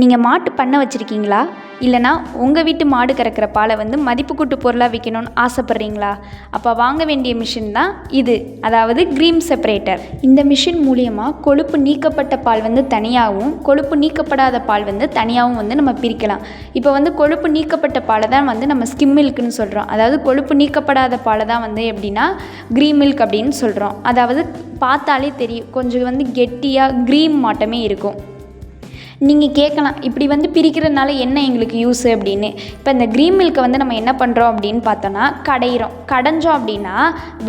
நீங்கள் மாட்டு பண்ணை வச்சுருக்கீங்களா? இல்லைனா உங்கள் வீட்டு மாடு கறக்கிற பாலை வந்து மதிப்பு கூட்டு பொருளாக விற்கணும்னு ஆசைப்பட்றீங்களா? அப்போ வாங்க வேண்டிய மிஷின் தான் இது. அதாவது க்ரீம் செப்பரேட்டர். இந்த மிஷின் மூலியமாக கொழுப்பு நீக்கப்பட்ட பால் வந்து தனியாகவும் கொழுப்பு நீக்கப்படாத பால் வந்து தனியாகவும் வந்து நம்ம பிரிக்கலாம். இப்போ வந்து கொழுப்பு நீக்கப்பட்ட பாலை தான் வந்து நம்ம ஸ்கிம் மில்க்னு சொல்கிறோம் அதாவது கொழுப்பு நீக்கப்படாத பாலை தான் வந்து எப்படின்னா க்ரீம் மில்க் அப்படின்னு சொல்கிறோம் அதாவது பார்த்தாலே தெரியும். கொஞ்சம் வந்து கெட்டியாக க்ரீம் மாட்டமே இருக்கும். நீங்கள் கேட்கலாம். இப்படி வந்து பிரிக்கிறதுனால என்ன எங்களுக்கு யூஸு அப்படின்னு. இப்போ இந்த க்ரீன் மில்க்கை வந்து நம்ம என்ன பண்ணுறோம் அப்படின்னு பார்த்தோன்னா கடையிறோம். கடைஞ்சோம் அப்படின்னா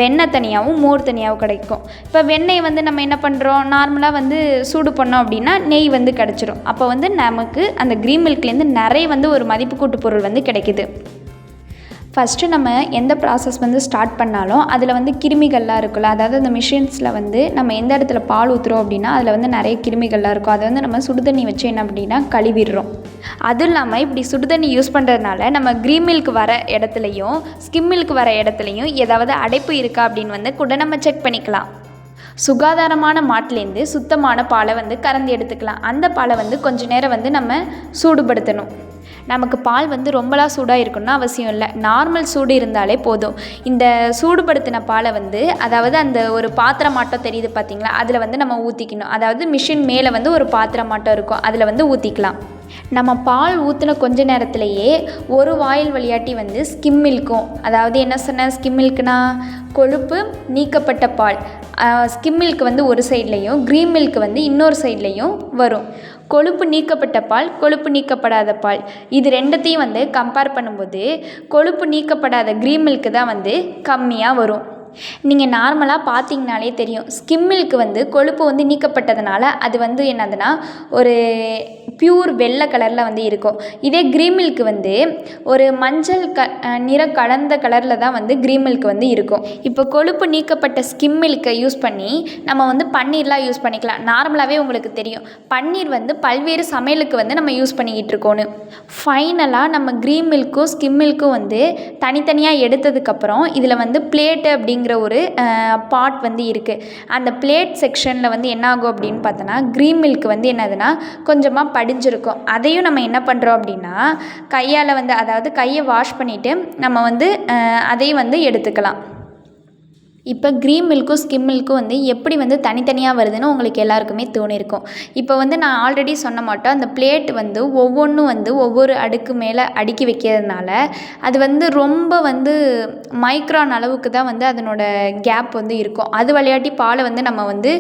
வெண்ணெய் தனியாகவும் மோர் தனியாகவும் கிடைக்கும். இப்போ வெண்ணெய் வந்து நம்ம என்ன பண்ணுறோம் நார்மலாக வந்து சூடு பண்ணோம் அப்படின்னா நெய் வந்து கிடச்சிரும். அப்போ வந்து நமக்கு அந்த க்ரீன் மில்க்லேருந்து நிறைய வந்து ஒரு மதிப்பு கூட்டு பொருள் வந்து கிடைக்குது. ஃபஸ்ட்டு நம்ம எந்த ப்ராசஸ் வந்து ஸ்டார்ட் பண்ணாலும் அதில் வந்து கிருமிகள்லாம் இருக்குல்ல அதாவது அந்த மிஷின்ஸில் வந்து நம்ம எந்த இடத்துல பால் ஊற்றுறோம் அப்படின்னா அதில் வந்து நிறைய கிருமிகள்லாம் இருக்கும். அதை வந்து நம்ம சுடுதண்ணி வச்சு என்ன அப்படின்னா கழுவிடுறோம். அதுவும் இல்லாமல் இப்படி சுடுதண்ணி யூஸ் பண்ணுறதுனால நம்ம க்ரீன் மில்க் வர இடத்துலையும் ஸ்கிம் மில்க் வர இடத்துலையும் ஏதாவது அடைப்பு இருக்கா அப்படின்னு வந்து கூட நம்ம செக் பண்ணிக்கலாம். சுகாதாரமான மாட்டிலேருந்து சுத்தமான பாலை வந்து கறந்து எடுத்துக்கலாம். அந்த பாலை வந்து கொஞ்ச நேரம் வந்து நம்ம சூடுபடுத்தணும். நமக்கு பால் வந்து ரொம்பலாம் சூடாக இருக்கணும்னு அவசியம் இல்லை. நார்மல் சூடு இருந்தாலே போதும். இந்த சூடுபடுத்தின பாலை வந்து அதாவது அந்த ஒரு பாத்திரமாட்டம் தெரியுது பார்த்தீங்களா? அதில் வந்து நம்ம ஊற்றிக்கணும் அதாவது மிஷின் மேலே வந்து ஒரு பாத்திரம் மாட்டம் இருக்கும். அதில் வந்து ஊற்றிக்கலாம் நம்ம பால் ஊற்றின கொஞ்ச நேரத்திலேயே ஒரு வாயில் வழியாட்டி வந்து ஸ்கிம் மில்க்கும். அதாவது என்ன சொன்ன? ஸ்கிம் மில்க்னா கொழுப்பு நீக்கப்பட்ட பால். ஸ்கிம் மில்க் வந்து ஒரு சைட்லேயும் க்ரீன் மில்க் வந்து இன்னொரு சைட்லேயும் வரும். கொழுப்பு நீக்கப்பட்ட பால் கொழுப்பு நீக்கப்படாத பால். இது ரெண்டத்தையும் வந்து கம்பேர் பண்ணும்போது கொழுப்பு நீக்கப்படாத க்ரீன் மில்க்கு தான் வந்து கம்மியாக வரும். நீங்கள் நார்மலாக பார்த்தீங்கனாலே தெரியும். ஸ்கிம் மில்க் வந்து கொழுப்பு வந்து நீக்கப்பட்டதுனால அது வந்து என்னதுன்னா ஒரு பியூர் வெள்ளை கலரில் வந்து இருக்கும். இதே க்ரீன் மில்க் வந்து ஒரு மஞ்சள் க நிற கலந்த கலரில் தான் வந்து க்ரீன் மில்க் வந்து இருக்கும். இப்போ கொழுப்பு நீக்கப்பட்ட ஸ்கிம் மில்க்கை யூஸ் பண்ணி நம்ம வந்து பன்னீர்லாம் யூஸ் பண்ணிக்கலாம். நார்மலாகவே உங்களுக்கு தெரியும். பன்னீர் வந்து பல்வேறு சமையலுக்கு வந்து நம்ம யூஸ் பண்ணிக்கிட்டு இருக்கோன்னு ஃபைனலாக நம்ம க்ரீன் மில்க்கும் ஸ்கிம் மில்க்கும் வந்து தனித்தனியாக எடுத்ததுக்கப்புறம் இதில் வந்து பிளேட்டு அப்படிங்கிற ஒரு பாட் வந்து இருக்குது அந்த பிளேட் செக்ஷனில் வந்து என்ன ஆகும் அப்படின்னு பார்த்தோன்னா க்ரீன் மில்க் வந்து என்னதுன்னா கொஞ்சமாக படிஞ்சிருக்கும் அதையும் நம்ம என்ன பண்ணுறோம் அப்படின்னா கையால் வந்து அதாவது கையை வாஷ் பண்ணிவிட்டு நம்ம வந்து அதையும் வந்து எடுத்துக்கலாம். இப்போ க்ரீன் மில்க்கும் ஸ்கிம் மில்க்கும் வந்து எப்படி வந்து தனித்தனியாக வருதுன்னு உங்களுக்கு எல்லாருக்குமே தோணியிருக்கும் இப்போ வந்து நான் ஆல்ரெடி சொன்ன மாட்டோம் அந்த பிளேட் வந்து ஒவ்வொன்றும் வந்து ஒவ்வொரு அடுக்கு மேலே அடுக்கி வைக்கிறதுனால அது வந்து ரொம்ப வந்து மைக்ரான் அளவுக்கு தான் வந்து அதனோட கேப் வந்து இருக்கும். அது விளையாட்டி பாலை வந்து நம்ம வந்து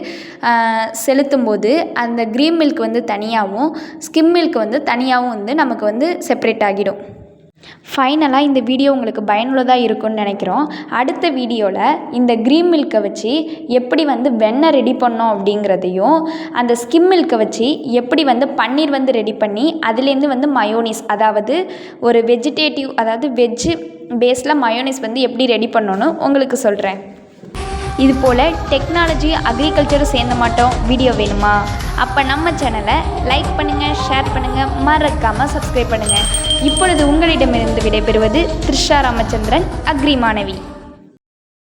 செலுத்தும் போது அந்த க்ரீன் மில்க் வந்து தனியாகவும் ஸ்கிம் மில்க் வந்து தனியாகவும் வந்து நமக்கு வந்து செப்பரேட் ஆகிடும். ஃபைனலாக இந்த வீடியோ உங்களுக்கு பயனுள்ளதாக இருக்கும்னு நினைக்கிறோம். அடுத்த வீடியோவில் இந்த க்ரீன் மில்க்கை வச்சு எப்படி வந்து வெண்ணெய் ரெடி பண்ணோம் அப்படிங்கிறதையும் அந்த ஸ்கிம் மில்க்கை வச்சு எப்படி வந்து பன்னீர் வந்து ரெடி பண்ணி அதுலேருந்து வந்து மயோனிஸ் அதாவது ஒரு வெஜிடேட்டிவ் அதாவது வெஜ்ஜு பேஸில் மயோனிஸ் வந்து எப்படி ரெடி பண்ணணும்னு உங்களுக்கு சொல்கிறேன் இது போல் டெக்னாலஜி அக்ரிகல்ச்சரும் சேர்ந்த மாட்டோம். வீடியோ வேணுமா? அப்போ நம்ம சேனலை லைக் பண்ணுங்கள் ஷேர் பண்ணுங்கள் மறக்காமல் சப்ஸ்கிரைப் பண்ணுங்கள் இப்பொழுது உங்களிடமிருந்து விடைபெறுவது த்ரிஷா ராமச்சந்திரன் அக்ரி மாணவி.